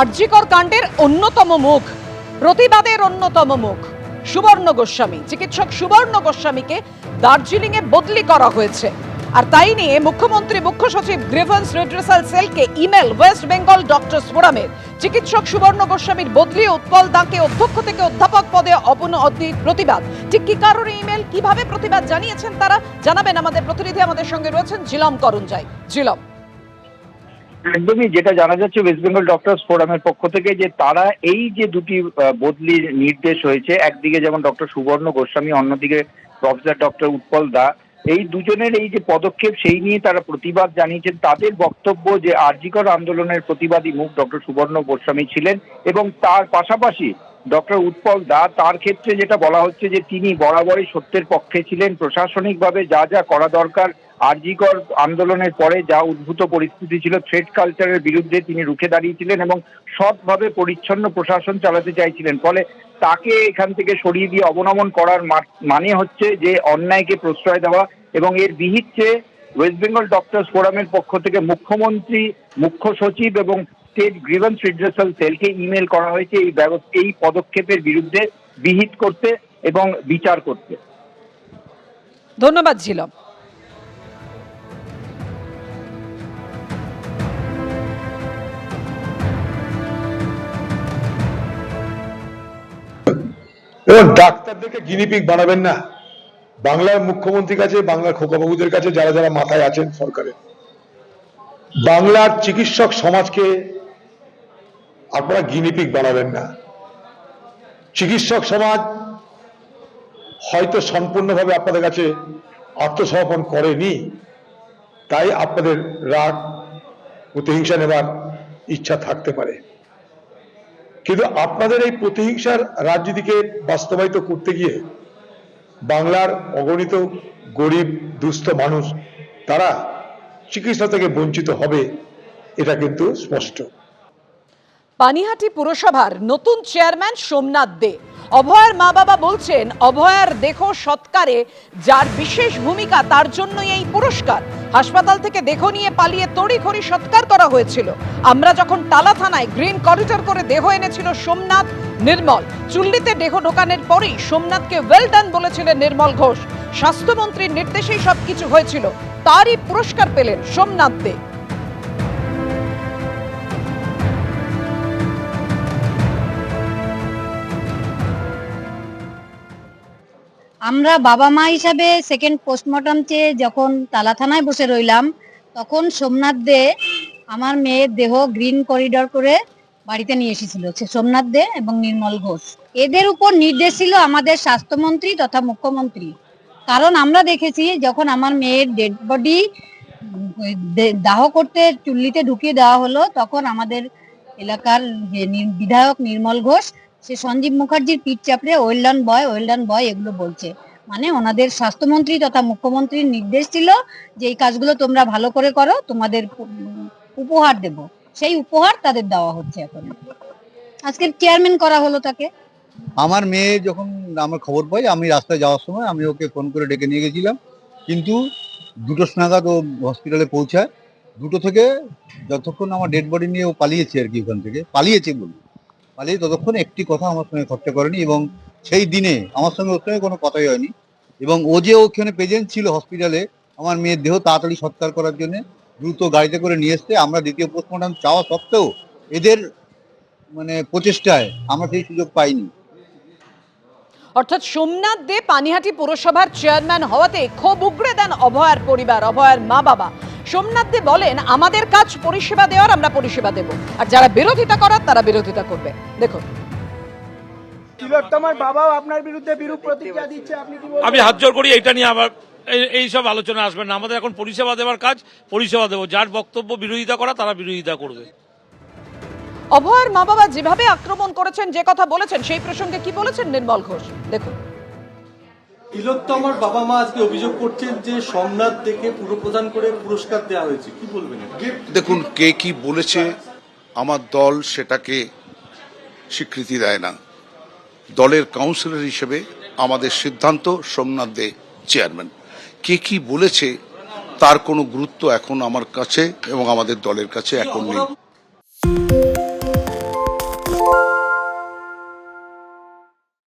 আরজিকর কাণ্ডের অন্যতম মুখ, প্রতিবাদের অন্যতম মুখ, সুবর্ণ গোস্বামী। চিকিৎসক সুবর্ণ গোস্বামীকে দার্জিলিংয়ে বদলি করা হয়েছে। আর তাই নিয়ে মুখ্যমন্ত্রী, মুখ্য সচিব গ্রিভেন্স রিড্রেসাল সেলকে ইমেল ওয়েস্ট বেঙ্গল ডক্টরস ফোরামের চিকিৎসক সুবর্ণ গোস্বামীর বদলি উৎপল দাকে অধ্যক্ষ থেকে অধ্যাপক পদে অবনতির প্রতিবাদ। ঠিক কি কারণে ইমেল, কীভাবে প্রতিবাদ জানিয়েছেন তারা, জানাবেন আমাদের প্রতিনিধি আমাদের সঙ্গে রয়েছেন জিলম করুঞ্জাই জিলম একদমই যেটা জানা যাচ্ছে ওয়েস্ট বেঙ্গল ডক্টরস ফোরামের পক্ষ থেকে যে তারা এই যে দুটি বদলির নির্দেশ হয়েছে, একদিকে যেমন ডক্টর সুবর্ণ গোস্বামী, অন্যদিকে প্রফেসর ডক্টর উৎপল দা, এই দুজনের এই যে পদক্ষেপ সেই নিয়ে তারা প্রতিবাদ জানিয়েছেন। তাদের বক্তব্য যে আরজিকর আন্দোলনের প্রতিবাদী মুখ ডক্টর সুবর্ণ গোস্বামী ছিলেন এবং তার পাশাপাশি ডক্টর উৎপল দা, তার ক্ষেত্রে যেটা বলা হচ্ছে যে তিনি বরাবরই সত্যের পক্ষে ছিলেন। প্রশাসনিকভাবে যা যা করা দরকার আরজিকর আন্দোলনের পরে যা উদ্ভূত পরিস্থিতি ছিল থ্রেড কালচারের বিরুদ্ধে তিনি রুখে দাঁড়িয়েছিলেন এবং সৎভাবে পরিচ্ছন্ন প্রশাসন চালাতে চাইছিলেন। ফলে তাকে এখান থেকে সরিয়ে দিয়ে অবনমন করার মানে হচ্ছে যে অন্যায়কে প্রশ্রয় দেওয়া এবং এর বিহিত চেয়ে ওয়েস্ট বেঙ্গল ডক্টরস ফোরামের পক্ষ থেকে মুখ্যমন্ত্রী, মুখ্য সচিব এবং স্টেট গ্রিভেন্স রিড্রেসাল সেলকে ইমেল করা হয়েছে এই ব্যবস্থা এই পদক্ষেপের বিরুদ্ধে বিহিত করতে এবং বিচার করতে। ধন্যবাদ, ঝিলম। এবং ডাক্তারদেরকে গিনিপিক বানাবেন না। বাংলার মুখ্যমন্ত্রীর কাছে, বাংলার খোকাবাবুদের কাছে যারা যারা মাথায় আছেন সরকারের বাংলার চিকিৎসক সমাজকে আপনারা গিনিপিক বানাবেন না। চিকিৎসক সমাজ হয়তো সম্পূর্ণভাবে আপনাদের কাছে আত্মসমর্পণ করেনি, তাই আপনাদের রাগ, প্রতিহিংসা নেবার ইচ্ছা থাকতে পারে। কিন্তু আপনাদের এই প্রতিহিংসার রাজনীতিকে বাস্তবায়িত করতে গিয়ে বাংলার অগণিত গরিব, দুস্থ মানুষ, তারা চিকিৎসা থেকে বঞ্চিত হবে, এটা কিন্তু স্পষ্ট। পানিহাটি পুরসভার নতুন চেয়ারম্যান সোমনাথ দে অভয়ার মা বাবা বলছেন, অভয়ার দেখো সৎকারে যার বিশেষ ভূমিকা তার জন্যই এই পুরস্কার। হাসপাতাল থেকে দেখো নিয়ে পালিয়ে তড়িঘড়ি সৎকার করা হয়েছিল। আমরা যখন টালা থানায় গ্রিন করিডর করে দেহ এনেছিল সোমনাথ নির্মল, চুল্লিতে দেহ ঢোকানোর পরেই সোমনাথকে ওয়েল ডান বলেছিলেন নির্মল ঘোষ। স্বাস্থ্যমন্ত্রীর নির্দেশেই সবকিছু হয়েছিল। তারই পুরস্কার পেলেন সোমনাথ দে। আমরা বাবা মা হিসাবে সেকেন্ড পোস্টমর্টম চেয়ে যখন তালা থানায় বসে রইলাম, তখন সোমনাথ দে আমার মেয়ের দেহ গ্রিন করিডর করে বাড়িতে নিয়ে এসেছিল সোমনাথ দে এবং নির্মল ঘোষ। এদের উপর নির্দেশ ছিল আমাদের স্বাস্থ্যমন্ত্রী তথা মুখ্যমন্ত্রী। কারণ আমরা দেখেছি যখন আমার মেয়ের ডেড বডি দাহ করতে চুল্লিতে ঢুকিয়ে দেওয়া হলো, তখন আমাদের এলাকার বিধায়ক নির্মল ঘোষ সে সঞ্জীব মুখার্জির পিঠ চাপড়ে ওয়েলডান বয় ওয়েলডান বয় এগুলো বলছে। মানে ওনাদের স্বাস্থ্যমন্ত্রী তথা মুখ্যমন্ত্রীর নির্দেশ ছিল যে এই কাজগুলো তোমরা ভালো করে করো, তোমাদের উপহার দেব। সেই উপহার তাদের দেওয়া হচ্ছে এখন। আজকে চেয়ারম্যান করা হলো তাকে। আমার মেয়ে যখন আমার খবর পাই, আমি রাস্তায় যাওয়ার সময় আমি ওকে ফোন করে ডেকে নিয়ে গেছিলাম। কিন্তু দুটো নাগাদ ও হসপিটালে পৌঁছায়। দুটো থেকে যতক্ষণ আমার ডেড বডি নিয়ে ও পালিয়েছে আর কি ওখান থেকে, পালিয়েছে বলি পালিয়ে ততক্ষণ একটি কথা আমার সঙ্গে খরচা করেনি এবং সেই দিনে আমার সঙ্গে ওর সঙ্গে কোনো কথাই হয়নি। এবং ও যে ওখানে প্রেজেন্ট ছিল হসপিটালে আমার মেয়ের দেহ তাড়াতাড়ি সৎকার করার জন্য দ্রুত গাড়িতে করে নিয়ে এসছে। আমরা দ্বিতীয় পোস্টমর্টম চাওয়া সত্ত্বেও এদের মানে প্রচেষ্টায় আমরা সেই সুযোগ পাইনি। অর্থাৎ সোমনাথ দে পানিহাটি পুরসভার চেয়ারম্যান হওয়াতে ক্ষোভ উগড়ে দেন অভয়ার পরিবার, অভয়ার মা বাবা সোমনাথ দে বলেন আমাদের কাজ পরিষেবা দেওয়ার আমরা পরিষেবা দেব। আর যারা বিরোধিতা করার তারা বিরোধিতা করবে। দেখুন। তিলোত্তমার বাবাও আপনার বিরুদ্ধে বিরূপ প্রতিক্রিয়া দিচ্ছে আপনি কি আমি হাত জোর করি এটা নিয়ে আবার এই- এই সব আলোচনা আসবে না। আমাদের এখন পরিষেবা দেওয়ার কাজ পরিষেবা দেবো। যার বক্তব্য বিরোধিতা করা তারা বিরোধিতা করবে। অভয়ার মা বাবা যেভাবে আক্রমণ করেছেন যে কথা বলেছেন সেই প্রসঙ্গে কি বলেছেন নির্মল ঘোষ? দেখুন। তিলোত্তমার বাবা মা আজকে অভিযোগ করছেন যে সোমনাথ দেখে পুরপ্রধান করে পুরস্কার দেওয়া হয়েছে। কি বলবেন দেখুন কে কি বলেছে আমার দল সেটাকে স্বীকৃতি দেয় না। দলের কাউন্সিলর হিসেবে আমাদের সিদ্ধান্ত সোমনাথ দে চেয়ারম্যান। কে কি বলেছে তার কোনো গুরুত্ব এখন আমার কাছে এবং আমাদের দলের কাছে এখন নেই।